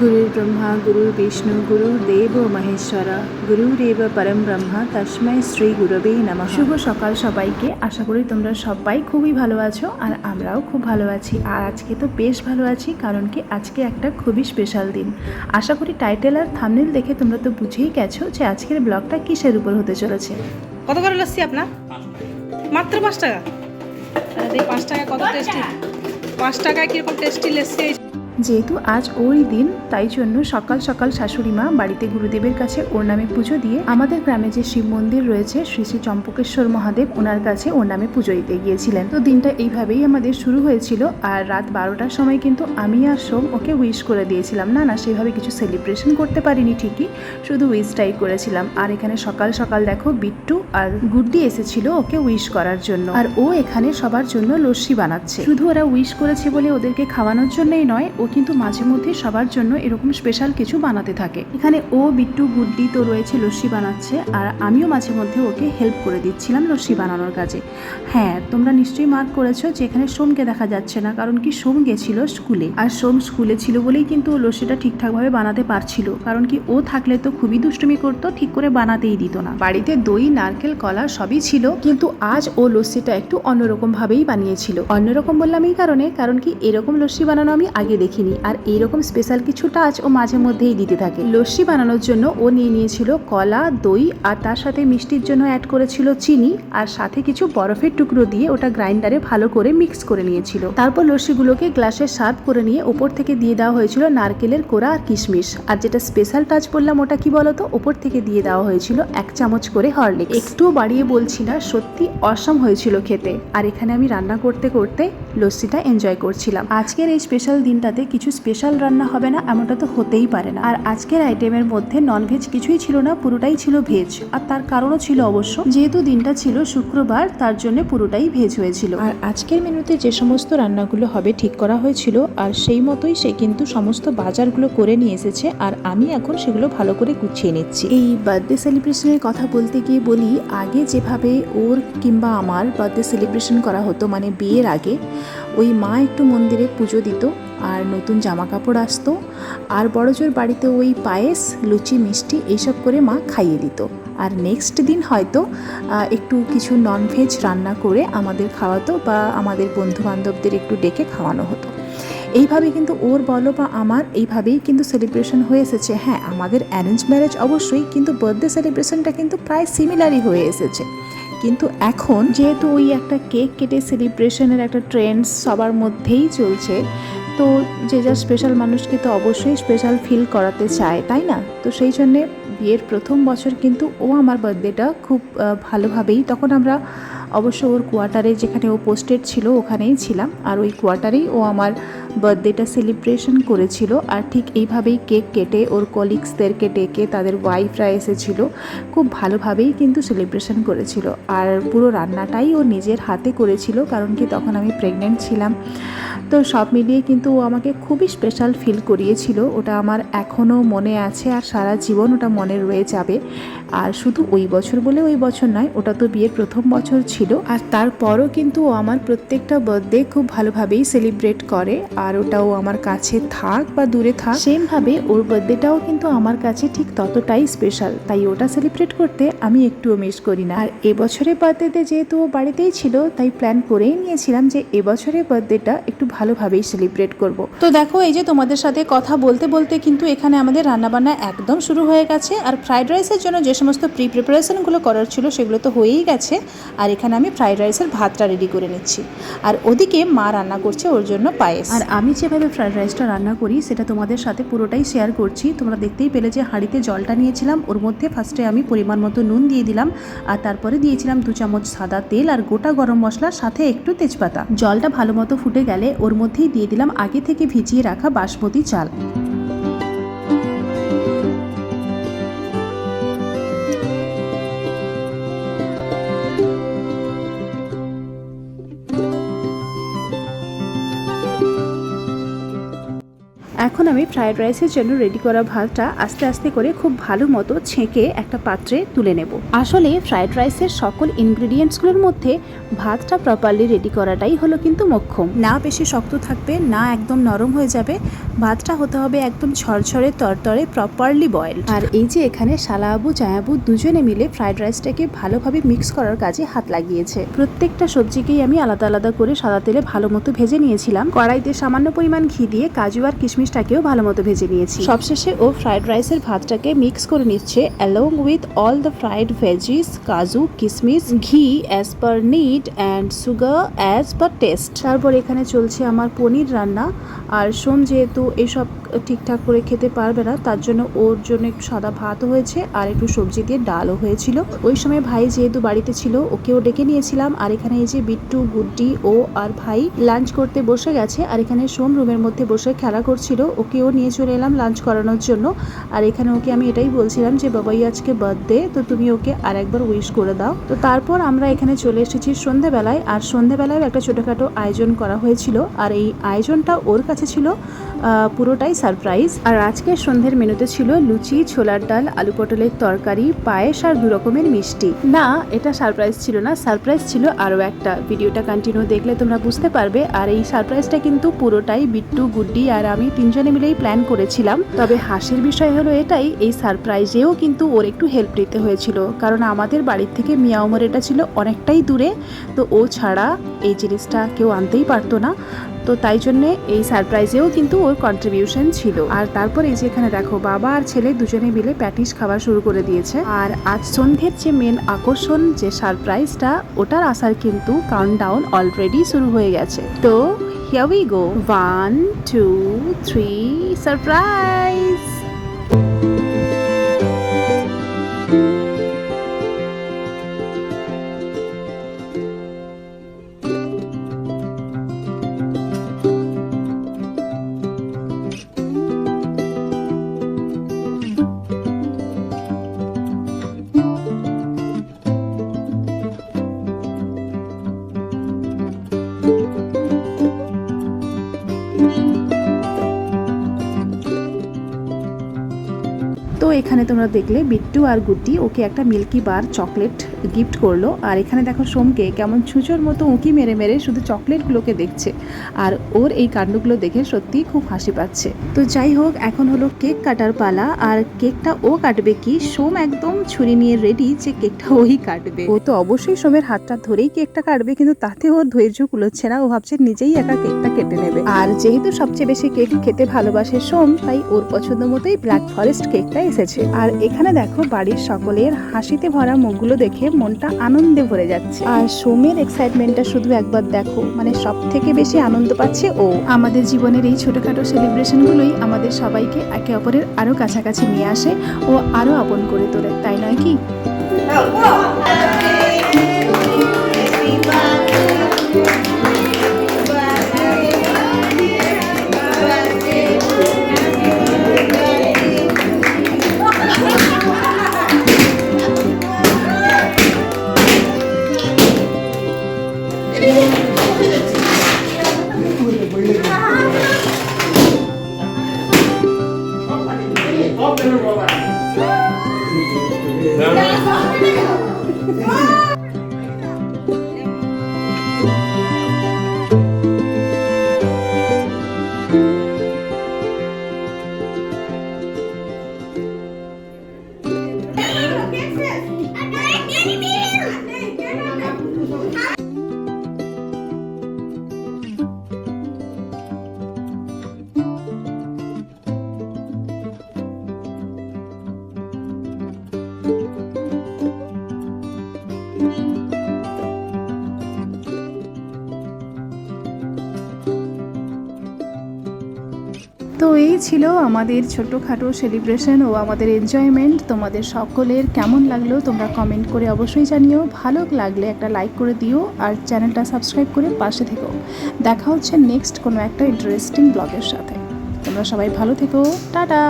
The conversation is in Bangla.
গুরুর ব্রহ্মা গুরুর বিষ্ণু গুরুর দেব মহেশ্বরা। গুরুরেব পরম ব্রহ্মা তস্মৈ শ্রী গুরবে নমঃ। শুভ সকাল সবাইকে। আশা করি তোমরা সবাই খুবই ভালো আছো আর আমরাও খুব ভালো আছি। আর আজকে তো বেশ ভালো আছি কারণ কি আজকে একটা খুবই স্পেশাল দিন। আশা করি টাইটেল আর থামনেল দেখে তোমরা তো বুঝেই গেছো যে আজকের ব্লগটা কিসের উপর হতে চলেছে। কত করে লস্যি আপনার? মাত্র পাঁচ টাকা? আরে এই পাঁচ টাকা কত টেস্টি পাঁচ টাকায় কীরকম টেস্টি লস্যি যেহেতু আজ ওই দিন, তাই জন্য সকাল সকাল শাশুড়ি মা বাড়িতে গুরুদেবের কাছে ওর নামে পুজো দিয়ে আমাদের গ্রামে যে শিব মন্দির রয়েছে, শ্রী শ্রী চম্পকেশ্বর মহাদেব, ওনার কাছে ওর নামে পুজো দিতে গিয়েছিলেন। তো দিনটা এইভাবেই আমাদের শুরু হয়েছিল, আর রাত বারোটার সময় কিন্তু আমি আর সোম ওকে উইশ করে দিয়েছিলাম। না না, সেভাবে কিছু সেলিব্রেশন করতে পারিনি ঠিকই, শুধু উইশটাই করেছিলাম। আর এখানে সকাল সকাল দেখো, বিট্টু আর গুড্ডি এসেছিল ওকে উইশ করার জন্য। আর ও এখানে সবার জন্য লস্যি বানাচ্ছে। শুধু ওরা উইশ করেছে বলে ওদেরকে খাওয়ানোর জন্যই নয়, ও কিন্তু মাঝে মধ্যে সবার জন্য এরকম স্পেশাল কিছু বানাতে থাকে। এখানে ও, বিট্টু, গুড্ডি তো রয়েছে, লস্যি বানাচ্ছে, আর আমিও মাঝে মধ্যে ওকে হেল্প করে দিচ্ছিলাম লস্যি বানানোর কাজে। হ্যাঁ তোমরা নিশ্চয়ই মার্ক করেছ যে এখানে সোমকে দেখা যাচ্ছে না, কারণ কি সোম গেছিল স্কুলে আর সোম স্কুলে ছিল বলেই কিন্তু ও লস্যিটা ঠিকঠাকভাবে বানাতে পারছিল, কারণ কি ও থাকলে তো খুবই দুষ্টুমি করতো, ঠিক করে বানাতেই দিত না। বাড়িতে দই, নারকেল, কলা সবই ছিল, কিন্তু আজ ও লস্যিটা একটু অন্যরকম ভাবেই বানিয়েছিল। অন্যরকম বললাম এই কারণে, কারণ কি এরকম লস্যি বানানো আমি আগে দেখিনি। আর এইরকম স্পেশাল কিছু টাচ ও মাঝে মধ্যেই দিতে থাকে। লস্যি বানানোর জন্য ও নিয়ে নিয়েছিল কলা, দই, আর তার সাথে মিষ্টির জন্য অ্যাড করেছিল চিনি, আর সাথে কিছু বরফের টুকরো দিয়ে ওটা গ্রাইন্ডারে ভালো করে মিক্স করে নিয়েছিল। তারপর লস্যিগুলোকে গ্লাসে সার্ভ করে নিয়ে ওপর থেকে দিয়ে দেওয়া হয়েছিল নারকেলের কোড়া আর কিশমিশ। আর যেটা স্পেশাল টাচ বললাম ওটা কি বলতো? ওপর থেকে দিয়ে দেওয়া হয়েছিল এক চামচ করে হরলিক্স একটুও বাড়িয়ে বলছি না, সত্যি অসম হয়েছিল খেতে। আর এখানে আমি রান্না করতে করতে লস্যিটা এনজয় করছিলাম। আজকের এই স্পেশাল দিনটাতে কিছু স্পেশাল রান্না হবে না এমনটা তো হতেই পারে না। আর আজকের আইটেমের মধ্যে ননভেজ কিছুই ছিল না পুরোটাই ছিল ভেজ আর তার কারণও ছিল অবশ্য যেহেতু দিনটা ছিল শুক্রবার তার জন্য পুরোটাই ভেজ হয়েছিল। আর আজকের মেনুতে যে সমস্ত রান্নাগুলো হবে ঠিক করা হয়েছিল আর সেই মতোই সে কিন্তু সমস্ত বাজারগুলো করে নিয়ে এসেছে আর আমি এখন সেগুলো ভালো করে গুছিয়ে নিচ্ছি। এই বার্থডে সেলিব্রেশনের কথা বলতে গিয়ে বলি আগে যেভাবে ওর কিংবা আমার বার্থডে সেলিব্রেশন করা হতো মানে বিয়ের আগে ওই মা একটু মন্দিরে পুজো দিত আর নতুন জামা কাপড় আসতো। আর বড়জোর বাড়িতে ওই পায়েস, লুচি, মিষ্টি এইসব করে মা খাইয়ে দিত। আর নেক্সট দিন হয়তো একটু কিছু ননভেজ রান্না করে আমাদের খাওয়াতো বা আমাদের বন্ধু বান্ধবদের একটু ডেকে খাওয়ানো হতো। এইভাবে কিন্তু ওর বলো বা আমার এইভাবেই কিন্তু সেলিব্রেশন হয়ে এসেছে। হ্যাঁ আমাদের অ্যারেঞ্জ ম্যারেজ অবশ্যই কিন্তু বার্থডে সেলিব্রেশনটা কিন্তু প্রায় সিমিলারই হয়ে এসেছে। কিন্তু এখন যেহেতু ওই একটা কেক কেটে সেলিব্রেশনের একটা ট্রেন্ড সবার মধ্যেই চলছে তো যে যা স্পেশাল মানুষকে তো অবশ্যই স্পেশাল ফিল করাতে চায়, তাই না? তো সেই জন্যে বিয়ের প্রথম বছর কিন্তু ও আমার বার্থডেটা খুব ভালোভাবেই, তখন আমরা অবশ্য ওর কোয়ার্টারে যেখানে ও পোস্টেড ছিল ওখানেই ছিলাম, আর ওই কোয়ার্টারেই ও আমার বার্থডেটা সেলিব্রেশন করেছিল, আর ঠিক এইভাবেই কেক কেটে ওর কলিগসদেরকে ডেকে তাদের ওয়াইফরা এসেছিল, খুব ভালোভাবেই কিন্তু সেলিব্রেশন করেছিল, আর পুরো রান্নাটাই ও নিজের হাতে করেছিল, কারণ কি তখন আমি প্রেগনেন্ট ছিলাম তো সব মিলিয়ে কিন্তু ও আমাকে খুবই স্পেশাল ফিল করিয়েছিল। ওটা আমার এখনও মনে আছে আর সারা জীবন ওটা মনে রয়ে যাবে। আর শুধু ওই বছর বলে ওই বছর নয়, ওটা তো বিয়ের প্রথম বছর ছিল। আর তারপরও কিন্তু ও আমার প্রত্যেকটা বার্থডে খুব ভালোভাবেই সেলিব্রেট করে, আর ওটাও আমার কাছে থাক বা দূরে থাক। সেমভাবে ওর বার্থডেটাও কিন্তু আমার কাছে ঠিক ততটাই স্পেশাল তাই ওটা সেলিব্রেট করতে আমি একটুও মিস করি না। আর এবছরের বার্থডেতে যেহেতু ও বাড়িতেই ছিল, তাই প্ল্যান করেই নিয়েছিলাম যে এবছরের বার্থডেটা একটু ভালোভাবেই সেলিব্রেট করব। তো দেখো, এই যে তোমাদের সাথে কথা বলতে বলতে কিন্তু এখানে আমাদের রান্নাবান্না একদম শুরু হয়ে গেছে, আর ফ্রাইড রাইসের জন্য যে সমস্ত প্রি প্রিপারেশনগুলো করার ছিল, সেগুলো তো হয়েই গেছে। আর এখানে আমি ফ্রাইড রাইসের ভাতটা রেডি করে নিচ্ছি। আর ওদিকে মা রান্না করছে ওর জন্য পায়েস। আর আমি যেভাবে ফ্রাইড রাইসটা রান্না করি, সেটা তোমাদের সাথে পুরোটাই শেয়ার করছি। তোমরা দেখতেই পেলে যে হাঁড়িতে জলটা নিয়েছিলাম, ওর মধ্যে ফার্স্টে আমি পরিমাণ মতো নুন দিয়ে দিলাম, আর তারপরে দিয়েছিলাম দু চামচ সাদা তেল আর গোটা গরম মশলা, সাথে একটু তেজপাতা। জলটা ভালো মতো ফুটে গেলে ওর মধ্যেই দিয়ে দিলাম আগে থেকে ভিজিয়ে রাখা বাসমতি চাল। আমি ফ্রায়েড রাইসের জন্য রেডি করা ভাতটা আস্তে আস্তে করে খুব ভালো মতো ছেঁকে একটা পাত্রে তুলে নেব। আসলে ফ্রায়েড রাইসের সকল ইনগ্রিডিয়েন্টসগুলোর মধ্যে ভাতটা প্রপারলি রেডি করাটাই হলো কিন্তু মোক্ষম। না বেশি শক্ত থাকবে না একদম নরম হয়ে যাবে ভাতটা হতে হবে একদম ঝরঝরে তরতরে প্রপারলি বয়েল আর এই যে এখানে শালাবু জায়াবু দুজনে মিলে ফ্রায়েড রাইসটাকে ভালোভাবে মিক্স করার কাজে হাত লাগিয়েছে। প্রত্যেকটা সবজিকেই আমি আলাদা আলাদা করে সাদা তেলে ভালো মতো ভেজে নিয়েছিলাম। কড়াইতে সামান্য পরিমাণ ঘি দিয়ে কাজু আর কিশমিশটাকেও ভালো মতো ভেজে নিয়েছি। সবশেষে ও ফ্রাইড রাইসের ভাতটাকে মিক্স করে নিচ্ছে along with all the fried veggies kaju, kishmish, ghee as per need and sugar as per taste তারপর এখানে চলছে আমার পনির রান্না। আর সোম যেহেতু এসব ঠিকঠাক করে খেতে পারবে না, তার জন্য ওর জন্য একটু সাদা ভাতও হয়েছে আর একটু সবজি দিয়ে ডালও হয়েছিল। ওই সময় ভাই যেহেতু বাড়িতে ছিল, ওকেও ডেকে নিয়েছিলাম। আর এখানে এই যে বিট্টু, গুড্ডি, ও আর ভাই লাঞ্চ করতে বসে গেছে আর এখানে সোম রুমের মধ্যে বসে খেলা করছিল। ওকেও নিয়ে চলে এলাম লাঞ্চ করানোর জন্য। আর এখানে ওকে আমি এটাই বলছিলাম যে, বাবাই আজকে বার্থডে তো তুমি ওকে আর একবার উইশ করে দাও। তো তারপর আমরা এখানে চলে এসেছি সন্ধেবেলায়। আর সন্ধেবেলায় একটা ছোটোখাটো আয়োজন করা হয়েছিল। আর এই আয়োজনটা ওর কাছে ছিল। পুরোটাই সারপ্রাইজ। আর আজকের সন্ধ্যের মেনুতে ছিল লুচি, ছোলার ডাল, আলু পটলের তরকারি, পায়েস আর দু রকমের মিষ্টি। না, এটা সারপ্রাইজ ছিল না, সারপ্রাইজ ছিল আরও একটা। ভিডিওটা কন্টিনিউ দেখলে তোমরা বুঝতে পারবে। আর এই সারপ্রাইজটা কিন্তু পুরোটাই বিট্টু, গুড্ডি আর আমি তিনজনে মিলেই প্ল্যান করেছিলাম। তবে হাসির বিষয় হলো এটাই, এই সারপ্রাইজেও কিন্তু ওর একটু হেল্প নিতে হয়েছিল। কারণ আমাদের বাড়ির থেকে মিয়াওমর এটা ছিল অনেকটাই দূরে। তো ও ছাড়া এই জিনিসটা কেউ আনতেই পারতো না। তো তাই জন্যে এই সারপ্রাইজেও কিন্তু ওর কন্ট্রিবিউশন ছিল। আর তারপর যে এখানে দেখো, বাবা আর ছেলে দুজনে মিলে প্যাটিস খাওয়া শুরু করে দিয়েছে। আর আজ সন্ধ্যের যে মেন আকর্ষণ, যে সারপ্রাইজটা ওটার আসার কিন্তু কাউন্ট ডাউন অলরেডি শুরু হয়ে গেছে। তো here we go one two three surprise এখানে তোমরা দেখলে বিট্টু আর গুড্ডি ওকে একটা মিল্কি বার চকলেট গিফট করল। আর এখানে দেখো সোমকে কেমন ছুঁচোর মতো উঁকি মেরে মেরে শুধু চকলেটগুলোকে দেখছে। আর ওর এই কাণ্ডগুলো দেখে সত্যিই খুব হাসি পাচ্ছে। তো যাই হোক, এখন হলো কেক কাটার পালা। আর কেকটা ও কাটবে কি? সোম একদম ছুরি নিয়ে রেডি যে কেকটা ওই কাটবে। ও তো অবশ্যই সোমের হাতটা ধরেই কেকটা কাটবে, কিন্তু তাতে ওর ধৈর্য কুলোচ্ছে না। ও ভাবছে নিজেই একা কেকটা কেটে নেবে। আর যেহেতু সবচেয়ে বেশি কেক খেতে ভালোবাসে সোম, তাই ওর পছন্দ মতোই ব্ল্যাক ফরেস্ট কেকটা এসেছে। আর এখানে দেখো বাড়ির সকলের হাসিতে ভরা মুখগুলো দেখে মনটা আনন্দে ভরে যাচ্ছে। আর সোমের এক্সাইটমেন্টটা শুধু একবার দেখো মানে সব থেকে বেশি আনন্দ পাচ্ছে ও। আমাদের জীবনের এই ছোটখাটো সেলিব্রেশনগুলোই আমাদের সবাইকে একে অপরের আরও কাছাকাছি নিয়ে আসে ও আরও আপন করে তোলে, তাই নয় কি? তো এই ছিল আমাদের ছোটোখাটো সেলিব্রেশন ও আমাদের এনজয়মেন্ট তোমাদের সকলের কেমন লাগল তোমরা কমেন্ট করে অবশ্যই জানিও। ভালো লাগলে একটা লাইক করে দিও আর চ্যানেলটা সাবস্ক্রাইব করে পাশে থেকো। দেখা হচ্ছে নেক্সট কোনো একটা ইন্টারেস্টিং ব্লগের সাথে। তোমরা সবাই ভালো থেকো। টাটা!